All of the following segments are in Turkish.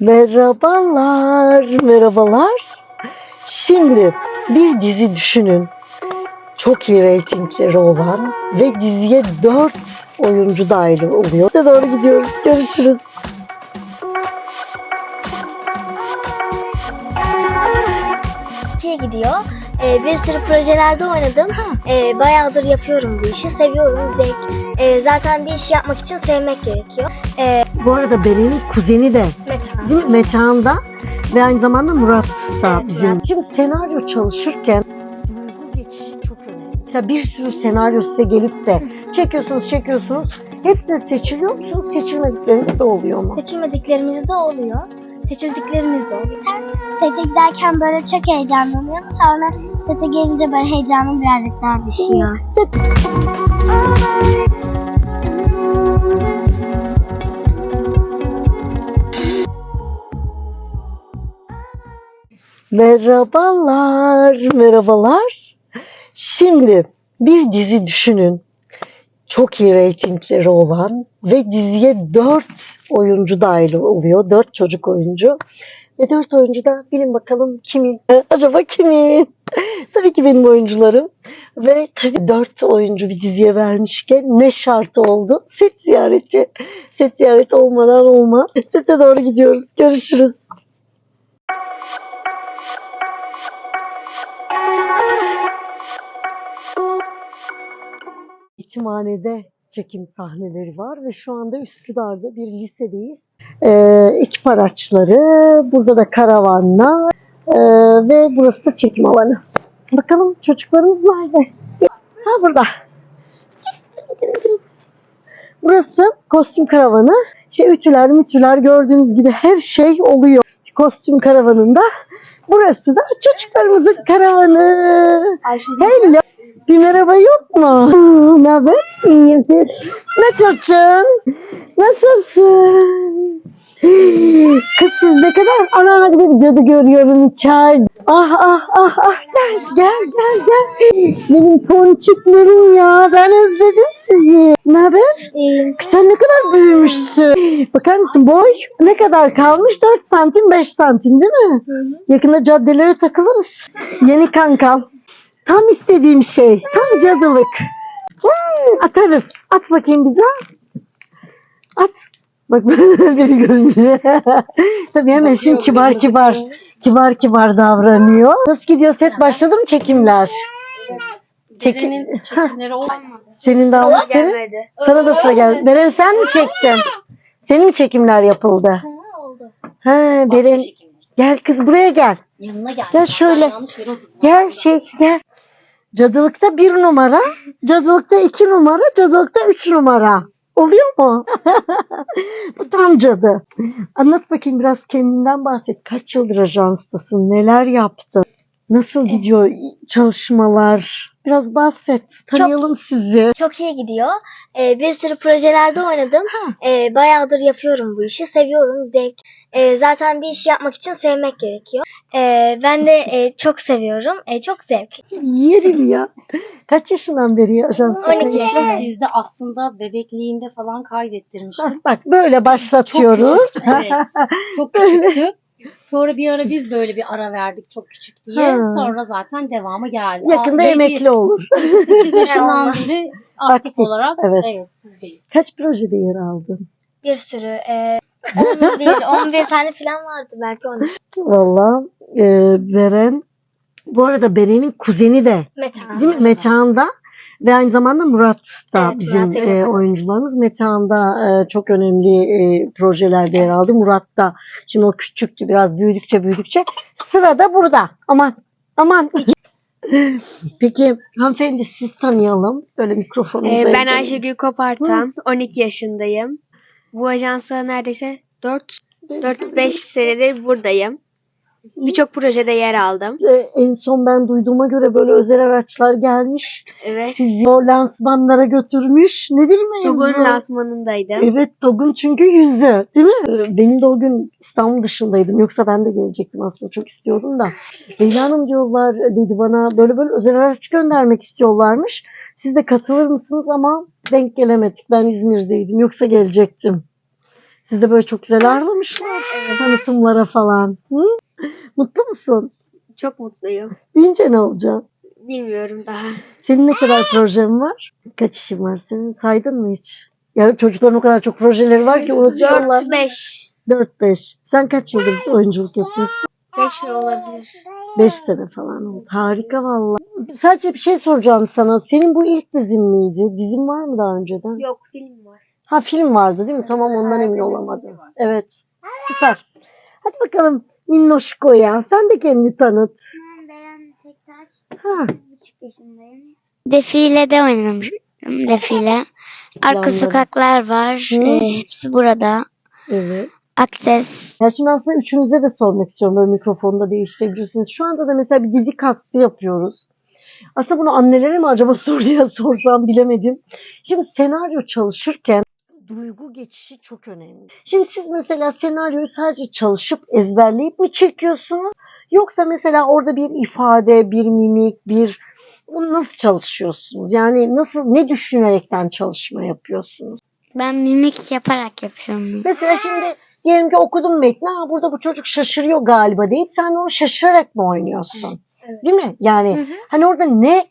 Merhabalar, merhabalar. Şimdi bir dizi düşünün. Çok iyi reytingleri olan ve diziye 4 oyuncu dahil oluyor. Size doğru gidiyoruz. Görüşürüz. Türkiye gidiyor. Ee, bir sürü projelerde oynadım. Ee, bayağıdır yapıyorum bu işi. Seviyorum, zevk. Ee, zaten bir işi yapmak için sevmek gerekiyor. Ee, Bu arada Beren'in kuzeni de Metehan. Değil mi? Metehan da ve aynı zamanda Murat da Evet, bizim. Şimdi senaryo çalışırken duygu geçişi çok önemli. Mesela bir sürü senaryo size gelip de çekiyorsunuz çekiyorsunuz. Hepsini seçiliyor musunuz? Seçilmedikleriniz de oluyor mu? Seçilmediklerimiz de oluyor. Seçildiklerimiz de oluyor. Sete giderken böyle çok heyecanlanıyorum. Sonra sete gelince böyle heyecanım birazcık daha düşüyor. Merhabalar, merhabalar. Şimdi bir dizi düşünün. Çok iyi reytingleri olan ve diziye 4 oyuncu dahil oluyor. 4 çocuk oyuncu. Ve 4 oyuncu da bilin bakalım kimin? E, Acaba kimin? tabii ki benim oyuncularım. Ve tabii 4 oyuncu bir diziye vermişken ne şartı oldu? Set ziyareti. Set ziyareti olmadan olmaz. Sete doğru gidiyoruz. Görüşürüz. Yetimhanede çekim sahneleri var ve şu anda Üsküdar'da bir lisedeyiz. Ee, ekip araçları, burada da karavanlar ee, ve burası da çekim alanı. Bakalım çocuklarımız nerede? Ha burada. Burası kostüm karavanı. İşte ütüler, mütüler gördüğünüz gibi her şey oluyor kostüm karavanında. Burası da çocuklarımızın karavanı. Hello. Bir merhaba yok mu? Ne haber? İyiyim. Nasılsın? Nasılsın? Kız siz ne kadar ana bir cadı görüyorum içeride. Ah ah ah ah gel gel gel gel. Benim ponçiklerim ya ben özledim sizi. Ne haber? İyiyim. Sen ne kadar büyümüşsün. Bakar mısın boy ne kadar kalmış? 4 santim 5 santim değil mi? Yakında caddelere takılırız. Yeni kankam. Tam istediğim şey. Tam cadılık. Atarız. At bakayım bize. At. Bak beni görünce. Tabii hemen şimdi kibar kibar. Kibar kibar davranıyor. Nasıl gidiyor set başladı mı çekimler? Çekim. Dedenin çekimleri olmadı. Senin daha senin, Gelmedi. sana da sıra geldi. Beren sen mi çektin? Senin mi çekimler yapıldı? oldu. Ha Beren gel kız buraya gel. Yanına gel. Gel şöyle. Ben yanlış yere oturdum. Gel şey gel. Cadılıkta bir numara, cadılıkta iki numara, cadılıkta üç numara. Oluyor mu? Bu tam cadı. Anlat bakayım biraz kendinden bahset. Kaç yıldır ajanstasın? Neler yaptın? Nasıl gidiyor çalışmalar? Biraz bahset. Tanıyalım sizi. Çok iyi gidiyor. Ee, bir sürü projelerde oynadım. Ee, bayağıdır yapıyorum bu işi. Seviyorum, zevk. Ee, zaten bir işi yapmak için sevmek gerekiyor. Ee, ben de e, çok seviyorum. E, çok zevkli. Yerim ya. Kaç yaşından beri ajansta? 12 yaşındayım. Bizde aslında bebekliğinde falan kaydettirmiştik. Bak, bak böyle başlatıyoruz. Çok küçük, evet. Çok küçüktü. Sonra bir ara biz böyle bir ara verdik çok küçük diye. Ha. Sonra zaten devamı geldi. Yakında Aa, belki emekli olur. 8 yaşından beri aktif Aktif, olarak evet. evet. sizdeyiz. Kaç projede yer aldın? Bir sürü. E, 11, 11 tane falan vardı belki onun. Valla e, Beren bu arada Beren'in kuzeni de Metehan. değil mi? Metehan'da ve aynı zamanda Murat da Evet, bizim Murat e, oyuncularımız. Metehan'da e, çok önemli e, projelerde yer aldı. Murat da şimdi o küçüktü biraz büyüdükçe büyüdükçe sırada burada. Aman aman. Peki hanımefendi siz tanıyalım. Böyle mikrofonu. Ee, ben Ayşegül Kopartan, 12 yaşındayım. Bu ajansa neredeyse 4 4-5 senedir buradayım. Birçok projede yer aldım. En son ben duyduğuma göre böyle özel araçlar gelmiş. Evet. Sizi o lansmanlara götürmüş. Nedir mevzu? Togun lansmanındaydım. Evet Togun çünkü yüzü değil mi? Ee, Benim de o gün İstanbul dışındaydım. Yoksa ben de gelecektim aslında çok istiyordum da. Leyla Hanım diyorlar dedi bana böyle böyle özel araç göndermek istiyorlarmış. Siz de katılır mısınız ama denk gelemedik. Ben İzmir'deydim. Yoksa gelecektim. Siz de böyle çok güzel ağırlamışlar. Tanıtımlara falan. Hı? Mutlu musun? Çok mutluyum. Büyünce ne olacaksın? Bilmiyorum daha. Senin ne kadar projen var? Kaç işin var senin? Saydın mı hiç? Ya çocukların o kadar çok projeleri var ki unutuyorlar. 4-5. 4-5. Sen kaç yıldır oyunculuk yapıyorsun? 5 olabilir. 5 sene falan oldu. Harika valla. Sadece bir şey soracağım sana. Senin bu ilk dizin miydi? Dizin var mı daha önceden? Yok film var. Ha film vardı değil mi? Tamam ondan emin olamadım. Evet. Süper. Hadi bakalım Minnoşko'ya. Sen de kendini tanıt. Ben Beren Tektaş. Ha. buçuk yaşındayım. Defilede oynamıştım. Defile. Arka sokaklar var. Hı. Ee, hepsi burada. Evet. Akses. Ya şimdi sana üçünüze de sormak istiyorum. Böyle mikrofonu da değiştirebilirsiniz. Şu anda da mesela bir dizi kastı yapıyoruz. Aslında bunu annelere mi acaba soruya sorsam bilemedim. Şimdi senaryo çalışırken duygu geçişi çok önemli. Şimdi siz mesela senaryoyu sadece çalışıp ezberleyip mi çekiyorsunuz? Yoksa mesela orada bir ifade, bir mimik, bir bunu nasıl çalışıyorsunuz? Yani nasıl ne düşünerekten çalışma yapıyorsunuz? Ben mimik yaparak yapıyorum. Mesela şimdi diyelim ki okudum metni. Ha, burada bu çocuk şaşırıyor galiba deyip sen onu şaşırarak mı oynuyorsun? evet. Değil mi? Yani hani orada ne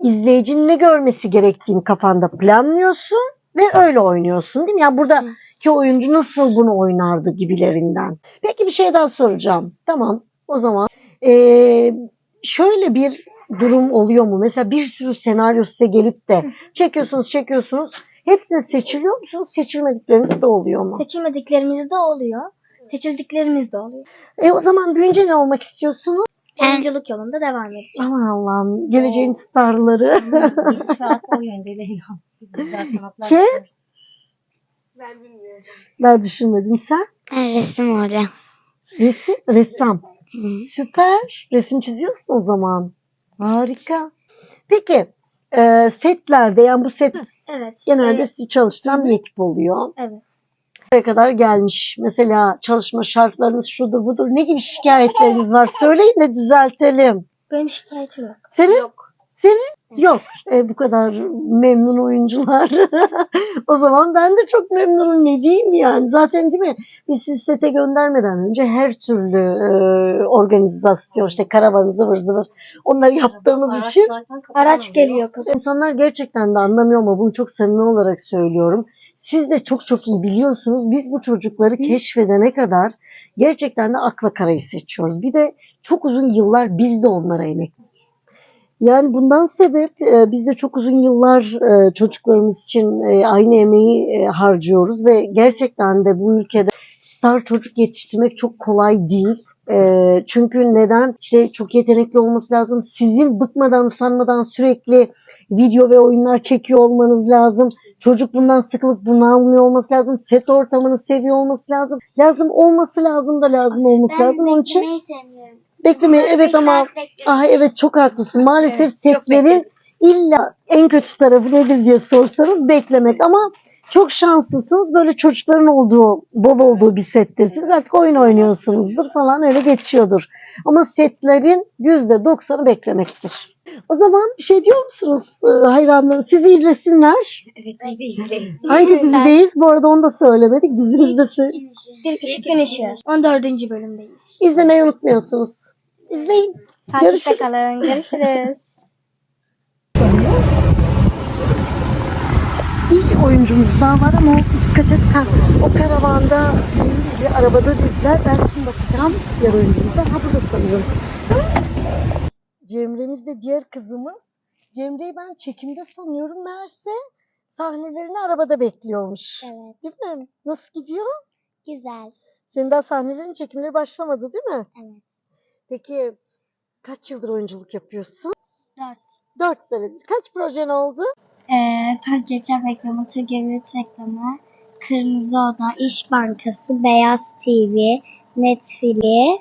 izleyicinin ne görmesi gerektiğini kafanda planlıyorsun ve öyle oynuyorsun değil mi? Yani buradaki oyuncu nasıl bunu oynardı gibilerinden. Peki bir şey daha soracağım. Tamam o zaman ee, şöyle bir durum oluyor mu? Mesela bir sürü senaryo size gelip de çekiyorsunuz çekiyorsunuz. Hepsini seçiliyor musunuz? Seçilmedikleriniz de oluyor mu? Seçilmediklerimiz de oluyor. Seçildiklerimiz de oluyor. E o zaman büyünce ne olmak istiyorsunuz? Oyunculuk yolunda devam edeceğim. Aman Allah'ım geleceğin starları. İnşaat o yönde Leyla. Ki? Ben bilmiyorum. Daha düşünmedin sen. Ben resim olacağım. Resim, ressam. Hı. Süper. Resim çiziyorsun o zaman. Harika. Peki e, setlerde yani bu set Evet. genelde Evet. sizi çalıştıran bir ekip oluyor. evet. Buraya kadar gelmiş. Mesela çalışma şartlarınız şudur budur. Ne gibi şikayetleriniz var? Söyleyin de düzeltelim. Benim şikayetim yok. Senin? Senin? Yok. E, bu kadar memnun oyuncular. o zaman ben de çok memnunum. Ne diyeyim yani? Zaten değil mi? Biz sizi sete göndermeden önce her türlü e, organizasyon, işte karavan zıvır zıvır onları yaptığımız için Araç geliyor. İnsanlar gerçekten de anlamıyor ama bunu çok samimi olarak söylüyorum. Siz de çok çok iyi biliyorsunuz. Biz bu çocukları keşfedene kadar gerçekten de akla karayı seçiyoruz. Bir de çok uzun yıllar biz de onlara emek yani bundan sebep e, biz de çok uzun yıllar e, çocuklarımız için e, aynı emeği harcıyoruz ve gerçekten de bu ülkede star çocuk yetiştirmek çok kolay değil. Çünkü neden? İşte çok yetenekli olması lazım. Sizin bıkmadan, usanmadan sürekli video ve oyunlar çekiyor olmanız lazım. Çocuk bundan sıkılıp bunalmıyor olması lazım. Set ortamını seviyor olması lazım. Lazım olması lazım da lazım olması lazım. Onun için beklemeyi sevmiyorum. beklemeyi evet ama. Ah evet çok haklısın. Maalesef Evet, setlerin illa en kötü tarafı nedir diye sorsanız beklemek ama çok şanslısınız. Böyle çocukların olduğu, bol olduğu bir settesiniz. Artık oyun oynuyorsunuzdur falan öyle geçiyordur. Ama setlerin %90'ı beklemektir. O zaman bir şey diyor musunuz e, hayranları? Sizi izlesinler. Evet biz de izleyin. Hangi dizideyiz? Bu arada onu da söylemedik. Dizimizde sö- Bir küçük gün işi. 14. bölümdeyiz. izlemeyi unutmuyorsunuz. İzleyin. Takipte Görüşürüz. kalın. Görüşürüz. bir oyuncumuz daha var ama dikkat et ha, o karavanda değildi, arabada dediler. Ben şimdi bakacağım diğer oyuncumuz da. Ha burada sanıyorum. Cemre'miz de diğer kızımız. Cemre'yi ben çekimde sanıyorum. Meğerse sahnelerini arabada bekliyormuş. Evet. Değil mi? Nasıl gidiyor? Güzel. Senin daha sahnelerin çekimleri başlamadı değil mi? Evet. Peki kaç yıldır oyunculuk yapıyorsun? Dört. Dört senedir. Kaç projen oldu? Ee, tak geçen reklamı, Türkiye'nin reklamı, Kırmızı Oda, İş Bankası, Beyaz TV, Netflix,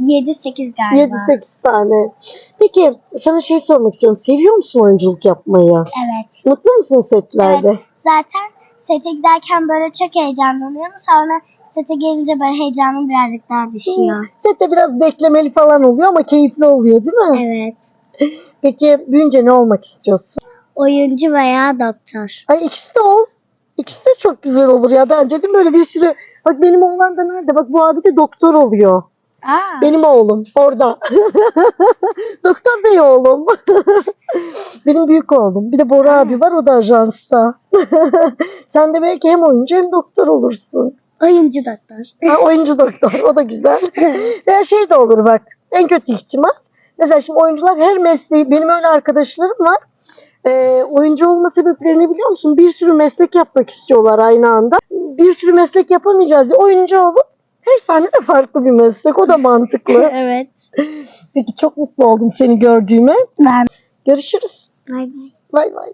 7-8 galiba. 7-8 tane. Peki sana şey sormak istiyorum. Seviyor musun oyunculuk yapmayı? Evet. Mutlu musun setlerde? Zaten sete giderken böyle çok heyecanlanıyorum. Sonra sete gelince böyle heyecanım birazcık daha düşüyor. Sette biraz beklemeli falan oluyor ama keyifli oluyor değil mi? Evet. Peki büyünce ne olmak istiyorsun? Oyuncu veya doktor. Ay ikisi de ol. İkisi de çok güzel olur ya bence değil mi? Böyle bir sürü. Bak benim oğlan da nerede? Bak bu abi de doktor oluyor. Aa. Benim oğlum orada. doktor bey oğlum. benim büyük oğlum. Bir de Bora abi var o da ajansta. Sen de belki hem oyuncu hem doktor olursun. Oyuncu doktor. Ha, oyuncu doktor o da güzel. Veya şey de olur bak en kötü ihtimal. Mesela şimdi oyuncular her mesleği benim öyle arkadaşlarım var. Ee, oyuncu olma sebeplerini biliyor musun? Bir sürü meslek yapmak istiyorlar aynı anda. Bir sürü meslek yapamayacağız. diye Oyuncu olup her sahnede farklı bir meslek. O da mantıklı. evet. Peki çok mutlu oldum seni gördüğüme. Ben. Görüşürüz. Bay bay. Bay bay.